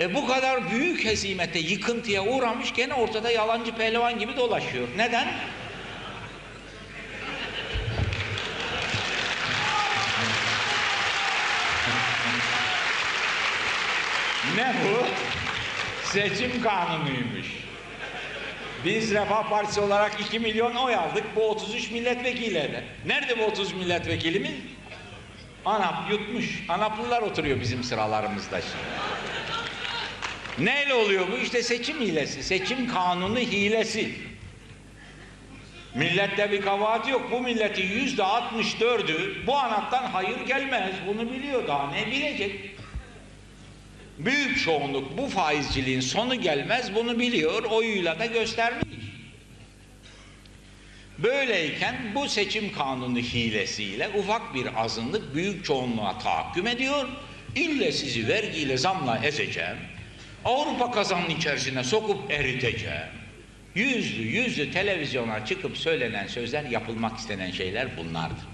E bu kadar büyük hezimete, yıkıntıya uğramış gene ortada yalancı pehlivan gibi dolaşıyor. Neden? ne bu? Seçim kanunuymuş. Biz Refah Partisi olarak 2 milyon oy aldık. Bu 33 milletvekili. Nerede bu 30 milletvekilimiz? ANAP yutmuş. ANAP'lılar oturuyor bizim sıralarımızda şimdi. Neyle oluyor bu? İşte seçim hilesi, seçim kanunu hilesi. Millette bir kabahat yok. Bu milletin yüzde 64'ü bu ANAP'tan hayır gelmez. Bunu biliyor daha ne bilecek? Büyük çoğunluk bu faizciliğin sonu gelmez bunu biliyor, oyuyla da göstermiş. Böyleyken bu seçim kanunu hilesiyle ufak bir azınlık büyük çoğunluğa tahakküm ediyor. İlle sizi vergiyle zamla ezeceğim. Avrupa kazanın içerisine sokup eriteceğim. Yüzlü yüzlü televizyona çıkıp söylenen sözler yapılmak istenen şeyler bunlardır.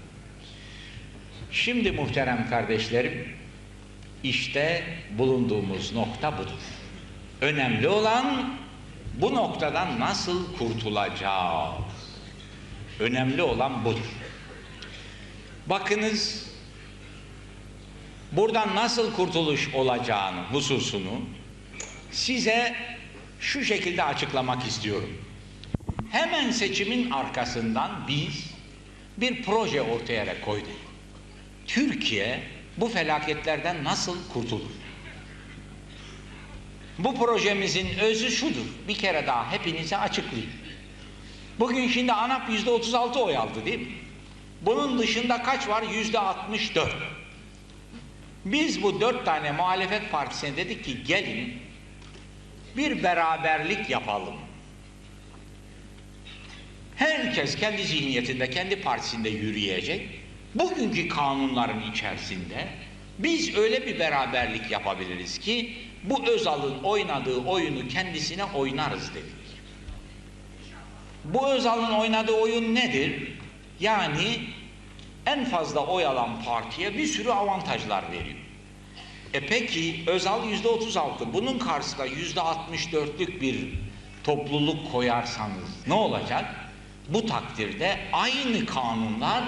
Şimdi muhterem kardeşlerim işte bulunduğumuz nokta budur. Önemli olan bu noktadan nasıl kurtulacağız? Önemli olan budur. Bakınız buradan nasıl kurtuluş olacağını hususunu size şu şekilde açıklamak istiyorum. Hemen seçimin arkasından biz bir proje ortaya koyduk. Türkiye bu felaketlerden nasıl kurtulur? Bu projemizin özü şudur. Bir kere daha hepinize açıklayayım. Bugün şimdi ANAP yüzde 36 oy aldı değil mi? Bunun dışında kaç var? Yüzde 64. Biz bu dört tane muhalefet partisine dedik ki gelin bir beraberlik yapalım. Herkes kendi zihniyetinde, kendi partisinde yürüyecek. Bugünkü kanunların içerisinde biz öyle bir beraberlik yapabiliriz ki bu Özal'ın oynadığı oyunu kendisine oynarız dedik. Bu Özal'ın oynadığı oyun nedir? Yani en fazla oy alan partiye bir sürü avantajlar veriyor. E peki Özal yüzde 36 bunun karşısında yüzde 64'lük bir topluluk koyarsanız ne olacak? Bu takdirde aynı kanunlar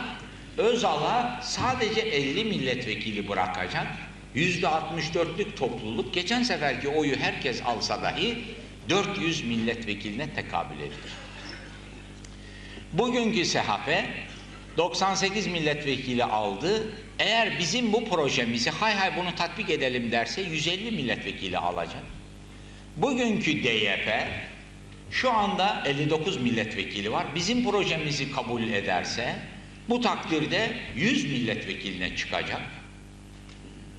Özal'a sadece 50 milletvekili bırakacak. Yüzde 64'lük topluluk geçen seferki oyu herkes alsa dahi 400 milletvekiline tekabül edilir. Bugünkü SHP 98 milletvekili aldı. Eğer bizim bu projemizi hay hay bunu tatbik edelim derse 150 milletvekili alacak. Bugünkü DYP şu anda 59 milletvekili var. Bizim projemizi kabul ederse bu takdirde 100 milletvekiline çıkacak.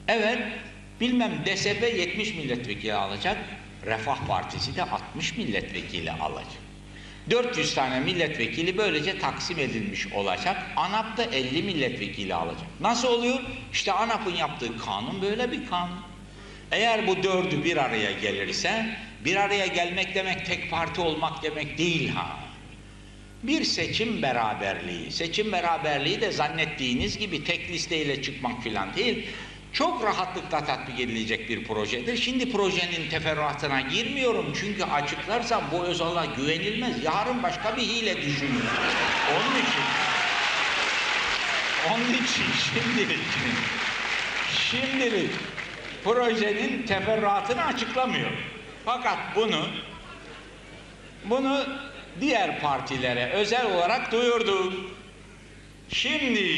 Evet, bilmem DSP 70 milletvekili alacak. Refah Partisi de 60 milletvekili alacak. 400 tane milletvekili böylece taksim edilmiş olacak. ANAP da 50 milletvekili alacak. Nasıl oluyor? İşte ANAP'ın yaptığı kanun böyle bir kanun. Eğer bu dördü bir araya gelirse, bir araya gelmek demek tek parti olmak demek değil ha. Bir seçim beraberliği. Seçim beraberliği de zannettiğiniz gibi tek listeyle çıkmak filan değil. Çok rahatlıkla tatbik edilecek bir projedir. Şimdi projenin teferruatına girmiyorum çünkü açıklarsam bu Özal'a güvenilmez. Yarın başka bir hile düşünün. Onun için onun için şimdilik şimdilik projenin teferruatını açıklamıyor. Fakat bunu bunu diğer partilere özel olarak duyurduk. Şimdi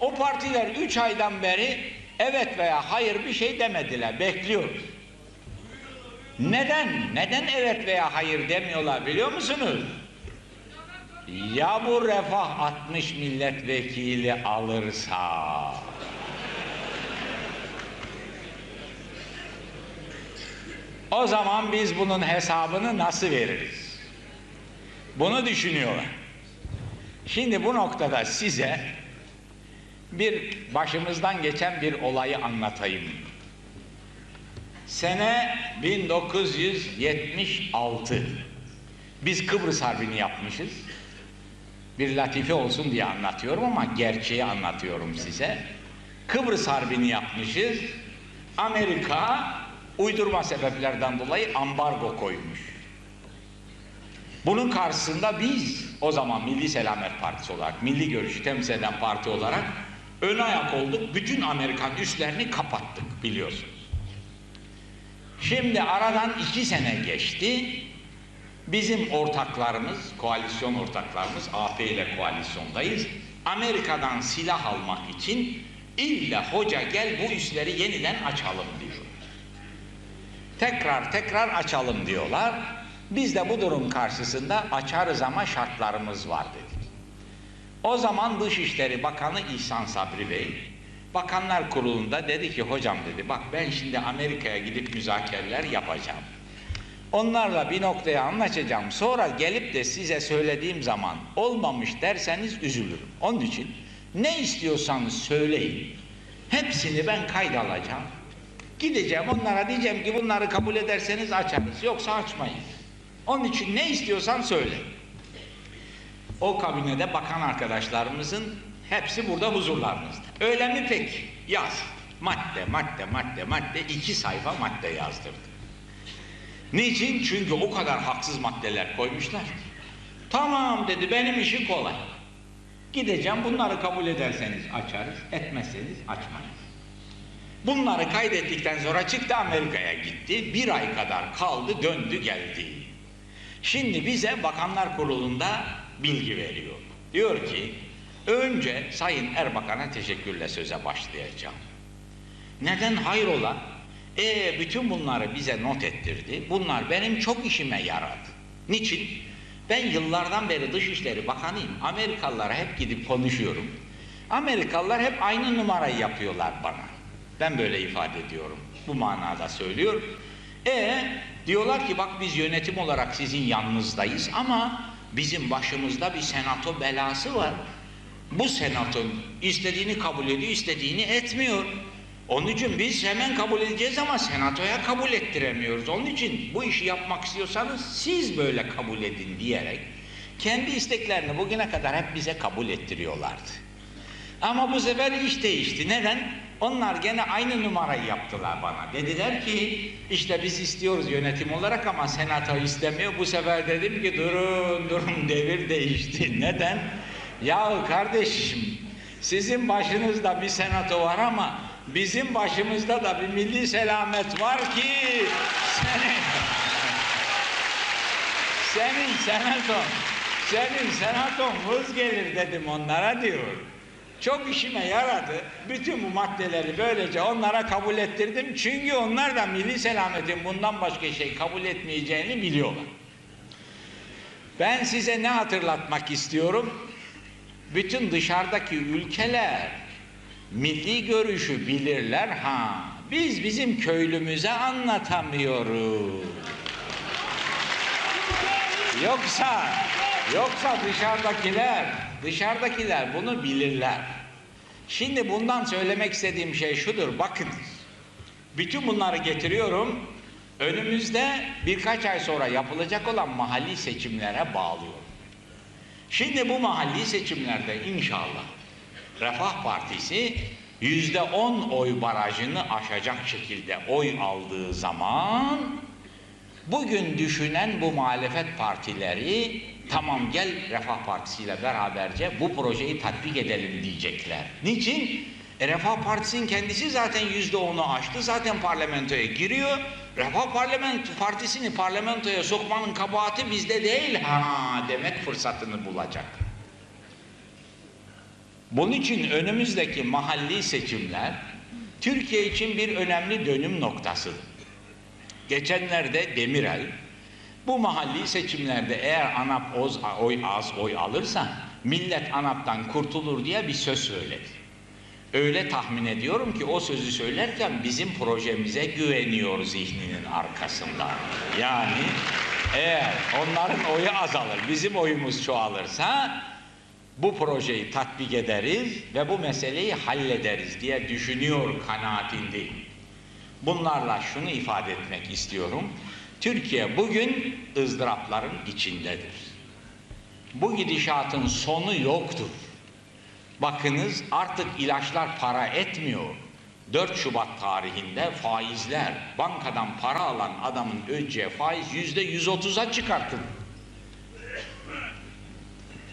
o partiler üç aydan beri evet veya hayır bir şey demediler. Bekliyoruz. Neden? Neden evet veya hayır demiyorlar biliyor musunuz? Ya bu refah 60 milletvekili alırsa o zaman biz bunun hesabını nasıl veririz? Bunu düşünüyorlar. Şimdi bu noktada size bir başımızdan geçen bir olayı anlatayım. Sene 1976. Biz Kıbrıs Harbi'ni yapmışız. Bir latife olsun diye anlatıyorum ama gerçeği anlatıyorum size. Kıbrıs Harbi'ni yapmışız. Amerika uydurma sebeplerden dolayı ambargo koymuş. Bunun karşısında biz o zaman Milli Selamet Partisi olarak, milli görüşü temsil eden parti olarak ön ayak olduk. Bütün Amerikan üslerini kapattık biliyorsunuz. Şimdi aradan iki sene geçti. Bizim ortaklarımız, koalisyon ortaklarımız, AP ile koalisyondayız. Amerika'dan silah almak için illa hoca gel bu üsleri yeniden açalım diyor. Tekrar tekrar açalım diyorlar. Biz de bu durum karşısında açarız ama şartlarımız var dedik. O zaman Dışişleri Bakanı İhsan Sabri Bey, Bakanlar Kurulu'nda dedi ki hocam dedi bak ben şimdi Amerika'ya gidip müzakereler yapacağım. Onlarla bir noktaya anlaşacağım. Sonra gelip de size söylediğim zaman olmamış derseniz üzülürüm. Onun için ne istiyorsanız söyleyin. Hepsini ben kayda alacağım. Gideceğim onlara diyeceğim ki bunları kabul ederseniz açarız. Yoksa açmayın. Onun için ne istiyorsan söyle. O kabinede bakan arkadaşlarımızın hepsi burada huzurlarınızda. Öyle mi peki? Yaz. Madde, madde, madde, madde. iki sayfa madde yazdırdı. Niçin? Çünkü o kadar haksız maddeler koymuşlar. Tamam dedi benim işim kolay. Gideceğim bunları kabul ederseniz açarız, etmezseniz açmayız. Bunları kaydettikten sonra çıktı Amerika'ya gitti. Bir ay kadar kaldı, döndü geldi. Şimdi bize Bakanlar Kurulu'nda bilgi veriyor. Diyor ki, önce Sayın Erbakan'a teşekkürle söze başlayacağım. Neden hayrola? E bütün bunları bize not ettirdi. Bunlar benim çok işime yaradı. Niçin? Ben yıllardan beri Dışişleri Bakanıyım. Amerikalılara hep gidip konuşuyorum. Amerikalılar hep aynı numarayı yapıyorlar bana. Ben böyle ifade ediyorum. Bu manada söylüyorum. E diyorlar ki bak biz yönetim olarak sizin yanınızdayız ama bizim başımızda bir senato belası var. Bu senato istediğini kabul ediyor, istediğini etmiyor. Onun için biz hemen kabul edeceğiz ama senatoya kabul ettiremiyoruz. Onun için bu işi yapmak istiyorsanız siz böyle kabul edin diyerek kendi isteklerini bugüne kadar hep bize kabul ettiriyorlardı. Ama bu sefer iş değişti. Neden? Onlar gene aynı numarayı yaptılar bana. Dediler ki işte biz istiyoruz yönetim olarak ama senato istemiyor. Bu sefer dedim ki durun durun devir değişti. Neden? Ya kardeşim sizin başınızda bir senato var ama bizim başımızda da bir milli selamet var ki senin senin senaton senin senaton hız gelir dedim onlara diyor. Çok işime yaradı. Bütün bu maddeleri böylece onlara kabul ettirdim. Çünkü onlar da milli selametin bundan başka şey kabul etmeyeceğini biliyorlar. Ben size ne hatırlatmak istiyorum? Bütün dışarıdaki ülkeler milli görüşü bilirler ha. Biz bizim köylümüze anlatamıyoruz. Yoksa yoksa dışarıdakiler dışarıdakiler bunu bilirler. Şimdi bundan söylemek istediğim şey şudur. Bakın. Bütün bunları getiriyorum. Önümüzde birkaç ay sonra yapılacak olan mahalli seçimlere bağlıyorum. Şimdi bu mahalli seçimlerde inşallah Refah Partisi yüzde on oy barajını aşacak şekilde oy aldığı zaman bugün düşünen bu muhalefet partileri tamam gel Refah Partisi ile beraberce bu projeyi tatbik edelim diyecekler. Niçin? E, Refah Partisi'nin kendisi zaten yüzde onu aştı. Zaten parlamentoya giriyor. Refah Parlamento Partisi'ni parlamentoya sokmanın kabahati bizde değil ha demek fırsatını bulacak. Bunun için önümüzdeki mahalli seçimler Türkiye için bir önemli dönüm noktası. Geçenlerde Demirel bu mahalli seçimlerde eğer ANAP oz, oy az oy alırsa millet ANAP'tan kurtulur diye bir söz söyledi. Öyle tahmin ediyorum ki o sözü söylerken bizim projemize güveniyor zihninin arkasında. Yani eğer onların oyu azalır, bizim oyumuz çoğalırsa bu projeyi tatbik ederiz ve bu meseleyi hallederiz diye düşünüyor kanaatindeyim. Bunlarla şunu ifade etmek istiyorum. Türkiye bugün ızdırapların içindedir. Bu gidişatın sonu yoktur. Bakınız artık ilaçlar para etmiyor. 4 Şubat tarihinde faizler, bankadan para alan adamın ödeyeceği faiz yüzde 130'a çıkartıldı.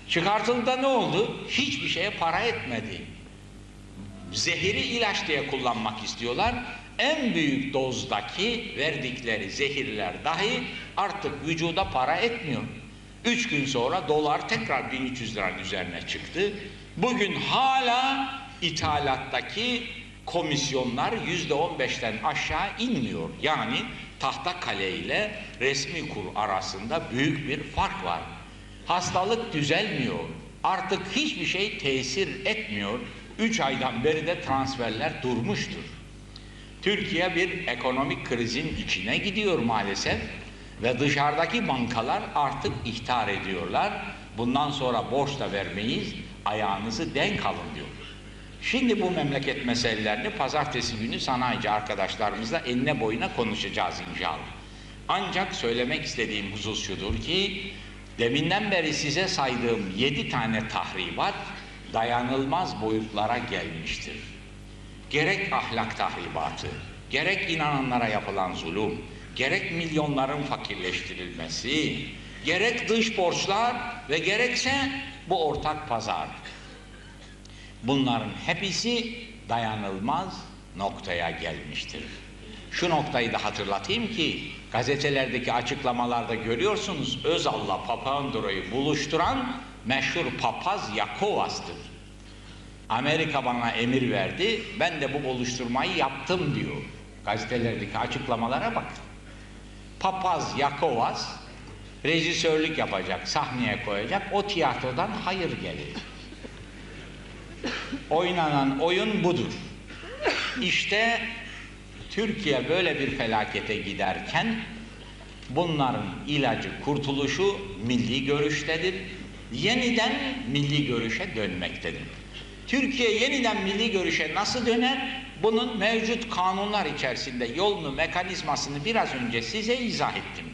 Çıkartıldı ne oldu? Hiçbir şeye para etmedi. Zehiri ilaç diye kullanmak istiyorlar. En büyük dozdaki verdikleri zehirler dahi artık vücuda para etmiyor. Üç gün sonra dolar tekrar 1300 liranın üzerine çıktı. Bugün hala ithalattaki komisyonlar yüzde on beşten aşağı inmiyor. Yani tahta kale ile resmi kur arasında büyük bir fark var. Hastalık düzelmiyor. Artık hiçbir şey tesir etmiyor. Üç aydan beri de transferler durmuştur. Türkiye bir ekonomik krizin içine gidiyor maalesef ve dışarıdaki bankalar artık ihtar ediyorlar. Bundan sonra borç da vermeyiz, ayağınızı denk alın diyor. Şimdi bu memleket meselelerini pazartesi günü sanayici arkadaşlarımızla enine boyuna konuşacağız inşallah. Ancak söylemek istediğim husus şudur ki deminden beri size saydığım yedi tane tahribat dayanılmaz boyutlara gelmiştir. Gerek ahlak tahribatı, gerek inananlara yapılan zulüm, gerek milyonların fakirleştirilmesi, gerek dış borçlar ve gerekse bu ortak pazar. Bunların hepsi dayanılmaz noktaya gelmiştir. Şu noktayı da hatırlatayım ki gazetelerdeki açıklamalarda görüyorsunuz Özal'la Papandreou'yu buluşturan meşhur papaz Yakovas'tır. Amerika bana emir verdi, ben de bu buluşturmayı yaptım diyor. Gazetelerdeki açıklamalara bakın. Papaz Yakovas rejisörlük yapacak, sahneye koyacak, o tiyatrodan hayır gelir. Oynanan oyun budur. İşte Türkiye böyle bir felakete giderken bunların ilacı, kurtuluşu milli görüştedir. Yeniden milli görüşe dönmektedir. Türkiye yeniden milli görüşe nasıl döner? Bunun mevcut kanunlar içerisinde yolunu, mekanizmasını biraz önce size izah ettim.